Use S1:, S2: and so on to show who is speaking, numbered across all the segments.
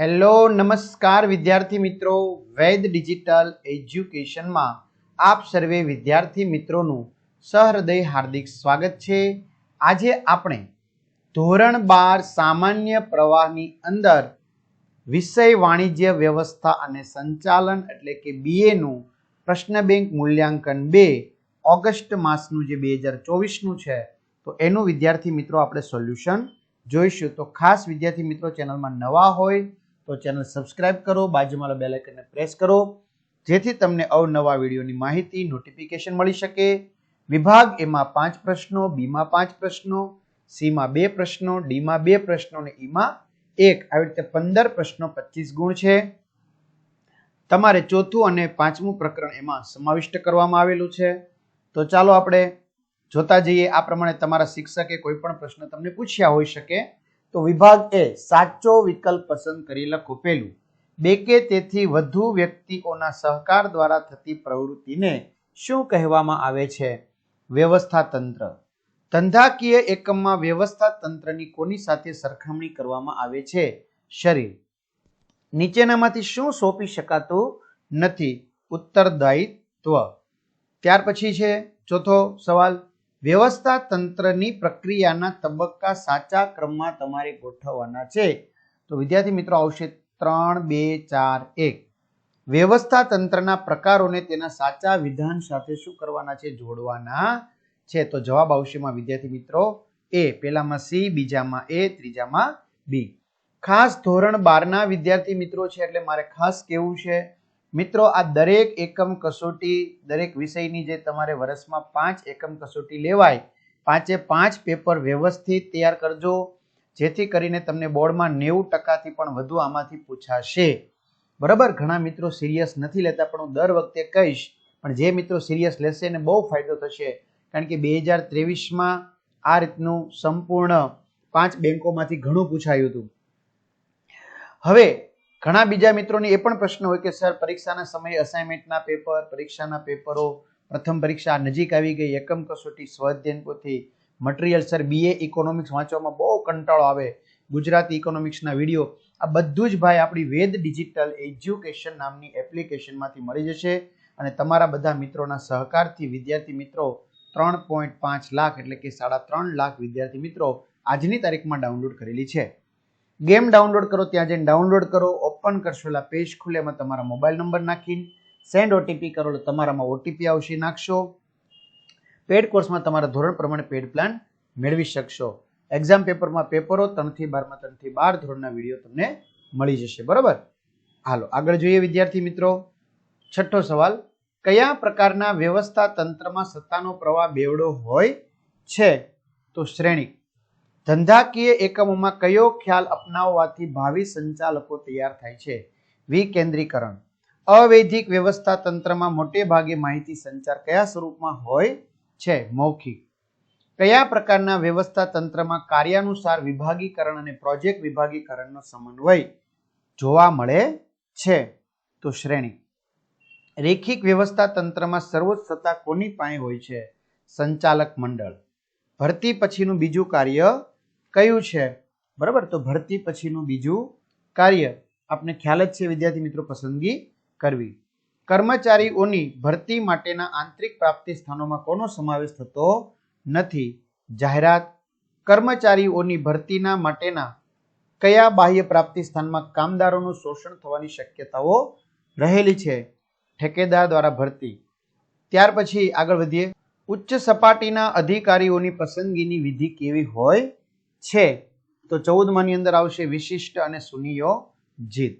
S1: Hello, નમસ્કાર વિદ્યાર્થી મિત્રો. વૈદ ડિજિટલ એજ્યુકેશનમાં આપ સર્વે વિદ્યાર્થી મિત્રોનું સહૃદય હાર્દિક સ્વાગત છે. આજે આપણે ધોરણ બાર સામાન્ય પ્રવાહની અંદર વિષય વાણિજ્ય વ્યવસ્થા અને સંચાલન એટલે કે બીએનું પ્રશ્ન બેંક મૂલ્યાંકન બે ઓગસ્ટ માસનું જે બે હજાર ચોવીસનું છે, તો એનું વિદ્યાર્થી મિત્રો આપણે સોલ્યુશન જોઈશું. તો ખાસ વિદ્યાર્થી મિત્રો ચેનલમાં નવા હોય તો ચેનલ સબસ્ક્રાઇબ કરો, બાજુમાં બેલ આઇકનને પ્રેસ કરો, જેથી તમને અવનવા વિડીયોની માહિતી નોટિફિકેશન મળી શકે. વિભાગ એમાં પાંચ પ્રશ્નો બીમાં પાંચ પ્રશ્નો સીમાં બે પ્રશ્નો ડીમાં બે પ્રશ્નો અને ઈમાં એક. આવી રીતે પંદર પ્રશ્નો પચીસ ગુણ છે. તમારે ચોથું અને પાંચમું પ્રકરણ એમાં સમાવિષ્ટ કરવામાં આવેલું છે. તો ચાલો આપણે જોતા જઈએ. આ પ્રમાણે તમારા શિક્ષકે કોઈ પણ પ્રશ્ન તમને પૂછ્યા હોઈ શકે. તો વિભાગ એ સાચો વિકલ્પ પસંદ કરી લખો પેલું બે કે તેથી વધુ વ્યક્તિઓના સહકાર દ્વારા થતી પ્રવૃત્તિને શું કહેવામાં આવે છે? વ્યવસ્થા તંત્ર. ધંધાકીય એકમમાં વ્યવસ્થા તંત્રની કોની સાથે સરખામણી કરવામાં આવે છે? શરીર. નીચેનામાંથી શું સોંપી શકાતું નથી? ઉત્તરદાયિત્વ. ત્યાર પછી છે, ચોથો સવાલ. વ્યવસ્થા તંત્રની પ્રક્રિયાના તબક્કા સાચા ક્રમમાં તમારે ગોઠવવાના છે. તો વિદ્યાર્થી મિત્રો, આવશે ત્રણ, બે, ચાર, એક. વ્યવસ્થા તંત્રના પ્રકારોને તેના સાચા વિધાન સાથે શું કરવાના છે? જોડવાના છે. તો જવાબ આવશે માં વિદ્યાર્થી મિત્રો એ. પેલામાં સી, બીજામાં એ, ત્રીજામાં બી. ખાસ ધોરણ બારના વિદ્યાર્થી મિત્રો છે, એટલે મારે ખાસ કેવું છે? મિત્રો, આ દરેક એકમ કસોટી, દરેક વિષયની જે તમારે વર્ષમાં પાંચ એકમ કસોટી લેવાય, પાંચે પાંચ પેપર વ્યવસ્થિત તૈયાર કરજો, જેથી કરીને તમને બોર્ડમાં નેવું ટકાથી પણ વધુ આમાંથી પૂછાશે. બરાબર? ઘણા મિત્રો સિરિયસ નથી લેતા, પણ હું દર વખતે કહીશ, પણ જે મિત્રો સિરિયસ લેશે એને બહુ ફાયદો થશે, કારણ કે બે હજાર ત્રેવીસમાં આ રીતનું સંપૂર્ણ પાંચ બેંકોમાંથી ઘણું પૂછાયું હતું. હવે ઘણા બીજા મિત્રોને એ પણ પ્રશ્ન હોય કે, સર, પરીક્ષાના સમયે અસાઇનમેન્ટના પેપર પરીક્ષાના પેપરો પ્રથમ પરીક્ષા નજીક આવી ગઈ, એકમ કસોટી સ્વાધ્યાયન પોથી material sir B A economics વાંચવામાં બહુ કંટાળો આવે, ગુજરાતી ઇકોનોમિક્સના વીડિયો આ બધું જ ભાઈ આપણી વેદ ડિજિટલ એજ્યુકેશન નામની એપ્લિકેશનમાંથી મળી જશે અને તમારા બધા મિત્રોના સહકારથી વિદ્યાર્થી મિત્રો ત્રણ પોઈન્ટ પાંચ લાખ એટલે કે સાડા ત્રણ લાખ વિદ્યાર્થી મિત્રો આજની તારીખમાં ડાઉનલોડ કરેલી છે. ગેમ ડાઉનલોડ કરો, ત્યાં જઈને ડાઉનલોડ કરો, ઓપન કરશો એટલે પેજ ખુલે, એમાં તમારા મોબાઈલ નંબર નાખીને સેન્ડ ઓટીપી કરો એટલે તમારામાં ઓટીપી આવશે, નાખશો. પેડ કોર્સમાં તમારા ધોરણ પ્રમાણે પેડ પ્લાન મેળવી શકશો. એક્ઝામ પેપરમાં પેપરો ત્રણથી બારમાં, ત્રણથી બાર ધોરણના વીડિયો તમને મળી જશે. બરાબર? હાલો, આગળ જોઈએ વિદ્યાર્થી મિત્રો. છઠ્ઠો સવાલ, કયા પ્રકારના વ્યવસ્થા તંત્રમાં સત્તાનો પ્રવાહ બેવડો હોય છે? તો શ્રેણી ધંધાકીય એકમોમાં કયો ખ્યાલ અપનાવવાથી ભાવિ સંચાલકો તૈયાર થાય છે? વિકેન્દ્રીકરણ અવૈધિક વ્યવસ્થા તંત્રમાં મોટે ભાગે માહિતી સંચાર કયા સ્વરૂપમાં હોય છે? મૌખિક. કયા પ્રકારના વ્યવસ્થા તંત્રમાં કાર્યાનુસાર વિભાગીકરણ અને પ્રોજેક્ટ વિભાગીકરણનો સમન્વય જોવા મળે છે? તો શ્રેણી. રેખિક વ્યવસ્થા તંત્રમાં સર્વોચ્ચ સત્તા કોની પાસે હોય છે? સંચાલક મંડળ. ભરતી પછીનું બીજું કાર્ય કયું છે? બરાબર? તો ભરતી પછીનું બીજું કાર્ય આપને ખ્યાલ જ છે, વિદ્યાર્થી મિત્રો, પસંદગી કરવી. કર્મચારીઓની ભરતી માટેના આંતરિક પ્રાપ્તિ સ્થાનોમાં કોનો સમાવેશ થતો નથી? જાહેરાત. કર્મચારીઓની ભરતીના માટેના કયા બાહ્ય પ્રાપ્તિ સ્થાનમાં કામદારોનું શોષણ થવાની શક્યતાઓ રહેલી છે? ઠેકેદાર દ્વારા ભરતી. ત્યાર પછી આગળ વધીએ. ઉચ્ચ સપાટીના અધિકારીઓની પસંદગીની વિધિ કેવી હોય? છે, તો ચૌદમાની અંદર આવશે વિશિષ્ટ અને સુનિયોજિત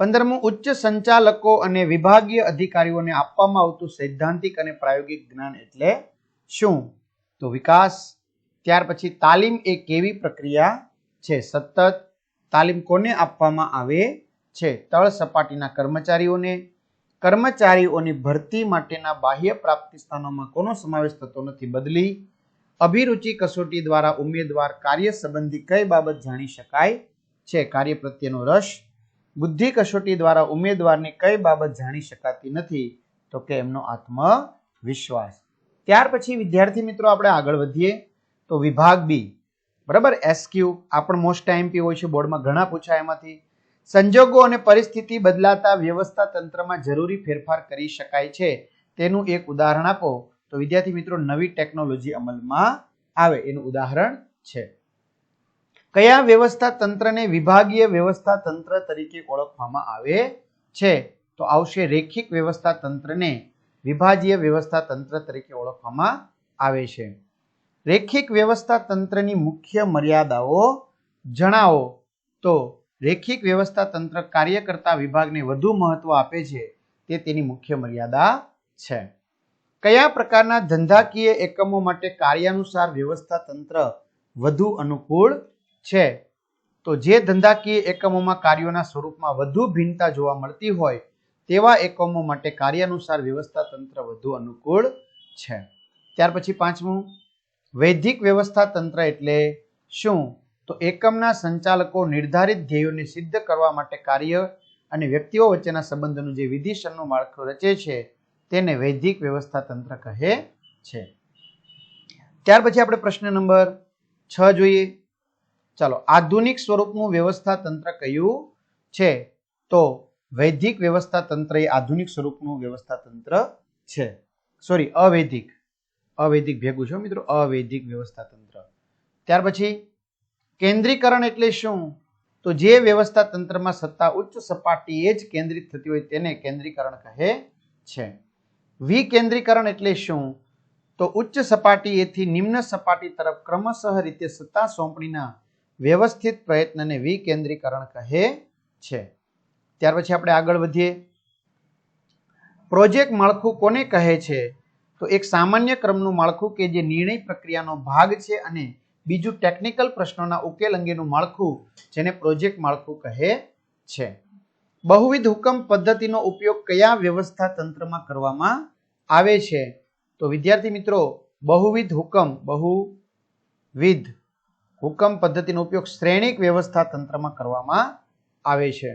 S1: પંદરમું, ઉચ્ચ સંચાલકો અને વિભાગીય અધિકારીઓને આપવામાં આવતું સૈદ્ધાંતિક અને પ્રાયોગિક જ્ઞાન એટલે શું? તો વિકાસ, ત્યાર પછી તાલીમ એ કેવી પ્રક્રિયા છે? સતત તાલીમ કોને આપવામાં આવે છે? તળ સપાટીના કર્મચારીઓને, કર્મચારીઓની ભરતી માટેના બાહ્ય પ્રાપ્તિ સ્થાનોમાં કોનો સમાવેશ થતો નથી? બદલી અભિરુચિ કસોટી દ્વારા ઉમેદવાર કાર્ય સંબંધી કઈ બાબત જાણી શકાય છે? કાર્ય પ્રત્યેનો રસ. બુદ્ધિ કસોટી દ્વારા ઉમેદવારની કઈ બાબત જાણી શકાતી નથી? તો કે એમનો આત્મવિશ્વાસ. ત્યાર પછી વિદ્યાર્થી મિત્રો આપણે આગળ વધીએ. તો વિભાગ બી. બરાબર? એસક્યુ આ મોસ્ટ પી હોય છે. બોર્ડમાં ઘણા પૂછાય એમાંથી. સંજોગો અને પરિસ્થિતિ બદલાતા વ્યવસ્થા તંત્રમાં જરૂરી ફેરફાર કરી શકાય છે. તેનું એક ઉદાહરણ આપો. તો વિદ્યાર્થી મિત્રો, નવી ટેકનોલોજી અમલમાં આવે એનું ઉદાહરણ છે. કયા વ્યવસ્થા તંત્રને વિભાગીય વ્યવસ્થા તંત્ર તરીકે ઓળખવામાં આવે છે? તો આવશે રેખિક વ્યવસ્થા તંત્રને વિભાજીય વ્યવસ્થા તંત્ર તરીકે ઓળખવામાં આવે છે. રેખિક વ્યવસ્થા તંત્રની મુખ્ય મર્યાદાઓ જણાવો. તો રેખિક વ્યવસ્થા તંત્ર કાર્ય કરતા વિભાગને વધુ મહત્વ આપે છે તે તેની મુખ્ય મર્યાદા છે. કયા પ્રકારના ધંધાકીય એકમો માટે કાર્યાનુસાર વ્યવસ્થા તંત્ર વધુ અનુકૂળ છે? તો જે ધંધાકીય એકમોમાં કાર્યોના સ્વરૂપમાં વધુ ભિન્નતા જોવા મળતી હોય, તેવા એકમો માટે કાર્યાનુસાર વ્યવસ્થા તંત્ર વધુ અનુકૂળ છે. ત્યાર પછી પાંચમું, વૈધિક વ્યવસ્થા તંત્ર એટલે શું? તો એકમના સંચાલકો નિર્ધારિત ધ્યેયોને સિદ્ધ કરવા માટે કાર્ય અને વ્યક્તિઓ વચ્ચેના સંબંધોનું જે વિધિસરનું માળખું રચે છે તેને વૈદિક વ્યવસ્થા તંત્ર કહે છે. ત્યાર પછી આપણે પ્રશ્ન નંબર છ જોઈએ. ચાલો, આધુનિક સ્વરૂપનું વ્યવસ્થા તંત્ર કયું છે? તો વૈદિક વ્યવસ્થા તંત્ર એ આધુનિક સ્વરૂપનું વ્યવસ્થા તંત્ર છે. સોરી અવૈધિક અવૈધિક ભેગું છે મિત્રો અવૈધિક વ્યવસ્થા તંત્ર. ત્યાર પછી, કેન્દ્રીકરણ એટલે શું? તો જે વ્યવસ્થા તંત્રમાં સત્તા ઉચ્ચ સપાટીએ જ કેન્દ્રિત થતી હોય તેને કેન્દ્રીકરણ કહે છે. વિકેન્દ્રીકરણ એટલે શું? તો ઉચ્ચ સપાટીએથી નિમ્ન સપાટી તરફ ક્રમશઃ રીતે સત્તા સોંપણીના વ્યવસ્થિત પ્રયત્નને વિકેન્દ્રીકરણ કહે છે. ત્યાર પછી આપણે આગળ વધીએ. પ્રોજેક્ટ માળખું કોને કહે છે? તો એક સામાન્ય ક્રમનું માળખું કે જે નિર્ણય પ્રક્રિયાનો ભાગ છે અને બીજું ટેકનિકલ પ્રશ્નોના ઉકેલ અંગેનું માળખું જેને પ્રોજેક્ટ માળખું કહે છે. બહુવિધ હુકમ પદ્ધતિનો ઉપયોગ કયા વ્યવસ્થા તંત્રમાં કરવામાં આવે છે? તો વિદ્યાર્થી મિત્રો, બહુવિધ હુકમ બહુવિધ હુકમ પદ્ધતિનો ઉપયોગ શ્રેણિક વ્યવસ્થા તંત્રમાં કરવામાં આવે છે.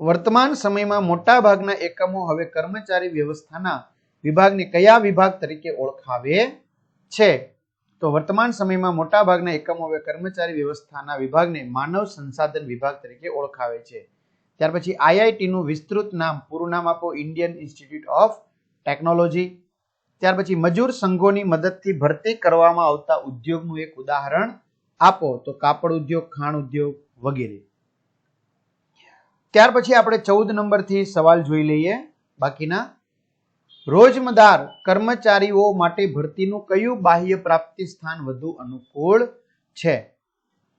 S1: વર્તમાન સમયમાં મોટા ભાગના એકમો હવે કર્મચારી વ્યવસ્થાના વિભાગને કયા વિભાગ તરીકે ઓળખાવે છે? તો વર્તમાન સમયમાં મોટા ભાગના એકમો હવે કર્મચારી વ્યવસ્થાના વિભાગને માનવ સંસાધન વિભાગ તરીકે ઓળખાવે છે. ત્યાર પછી આઈઆઈટીનું વિસ્તૃત નામ, પૂરું નામ આપો ઇન્ડિયન ઇન્સ્ટિટ્યૂટ ઓફ ટેકનોલોજી ત્યાર પછી મજૂર સંઘોની મદદથી ભરતી કરવામાં આવતા ઉદ્યોગનું એક ઉદાહરણ આપો, તો કાપડ ઉદ્યોગ, ખાણ ઉદ્યોગ વગેરે. ત્યાર પછી આપણે ચૌદ નંબરથી સવાલ જોઈ લઈએ બાકીના. રોજમદાર કર્મચારીઓ માટે ભરતીનું કયું બાહ્ય પ્રાપ્તિ સ્થાન વધુ અનુકૂળ છે?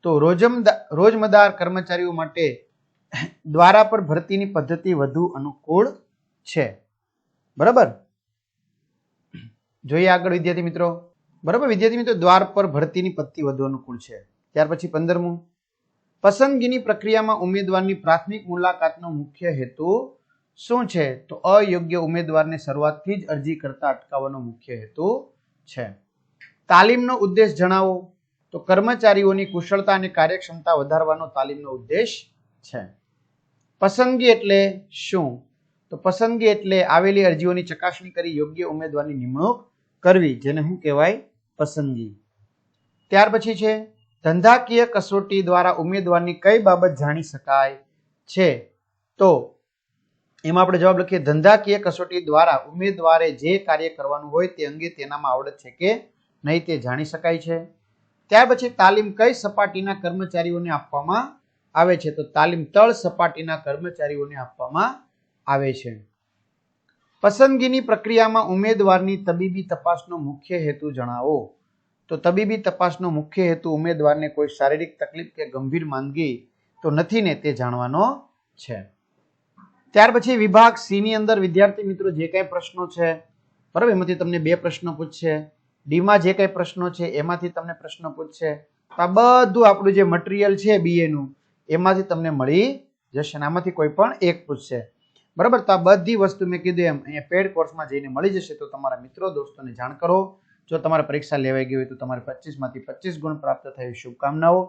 S1: તો રોજમદાર રોજમદાર કર્મચારીઓ માટે દ્વારા પર ભરતીની પદ્ધતિ વધુ અનુકૂળ છે. બરાબર? જોઈએ આગળ વિદ્યાર્થી મિત્રો. બરાબર? વિદ્યાર્થી મિત્રો, દ્વાર પર ભરતીની પદ્ધતિ વધુ અનુકૂળ છે. ત્યાર પછી પંદરમું. પસંદગીની પ્રક્રિયામાં ઉમેદવારની પ્રાથમિક મુલાકાતનો મુખ્ય હેતુ શું છે? તો અયોગ્ય ઉમેદવારને શરૂઆતથી જ અરજી કરતા અટકાવવાનો મુખ્ય હેતુ છે. તાલીમનો ઉદ્દેશ જણાવો. તો કર્મચારીઓની કુશળતા અને કાર્યક્ષમતા વધારવાનો તાલીમનો ઉદ્દેશ છે. પસંદગી એટલે શું? તો પસંદગી એટલે આવેલી અરજીઓની ચકાસણી કરી યોગ્ય ઉમેદવારની નિમણૂક કરવી, જેને શું કહેવાય? પસંદગી. ત્યાર પછી છે, ધંધાકીય કસોટી દ્વારા ઉમેદવારની કઈ બાબત જાણી શકાય છે? તો એમાં આપણે જવાબ લખીએ, ધંધાકીય કસોટી દ્વારા ઉમેદવારે જે કાર્ય કરવાનું હોય તે અંગે તેનામાં આવડત છે કે નહીં તે જાણી શકાય છે. ત્યાર પછી તાલીમ કઈ સપાટીના કર્મચારીઓને આપવામાં આવે છે, તો તાલીમ તળ સપાટીના કર્મચારીઓને આપવામાં આવે છે. પસંદગીની પ્રક્રિયામાં ઉમેદવારની તબીબી તપાસનો મુખ્ય હેતુ જણાવો. તો તબીબી તપાસનો મુખ્ય હેતુ ઉમેદવારને કોઈ શારીરિક તકલીફ કે ગંભીર માંદગી તો નથી ને તે જાણવાનો છે. ત્યાર પછી વિભાગ સી ની અંદર વિદ્યાર્થી મિત્રો જે કાંઈ પ્રશ્નો છે, બરાબર, એમાંથી તમને બે પ્રશ્નો પૂછશે. ડીમાં જે કાંઈ પ્રશ્નો છે, એમાંથી તમને પ્રશ્નો પૂછશે. આ બધું આપણું જે મટીરિયલ છે બીએ નું એમાંથી તમને મળી જશે આમાંથી કોઈ પણ એક પૂછશે. બરાબર? તો આ બધી વસ્તુ મેં કીધું એમ, અહીંયા પેડ કોર્સમાં જઈને મળી જશે તો તમારા મિત્રો, દોસ્તોને જાણ કરો. જો તમારે પરીક્ષા લેવાઈ ગઈ હોય તો તમારે પચીસમાંથી પચીસ ગુણ પ્રાપ્ત થાય શુભકામનાઓ.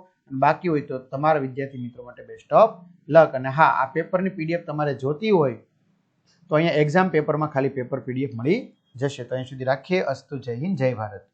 S1: બાકી હોય તો તમારા વિદ્યાર્થી મિત્રો માટે બેસ્ટ ઓફ લક અને હા, આ પેપરની પીડીએફ તમારે જોતી હોય તો અહીંયા એક્ઝામ પેપરમાં ખાલી પેપર પીડીએફ મળી જશે. તો અહીં સુધી રાખીએ. અસ્તુ જય હિન્દ, જય ભારત.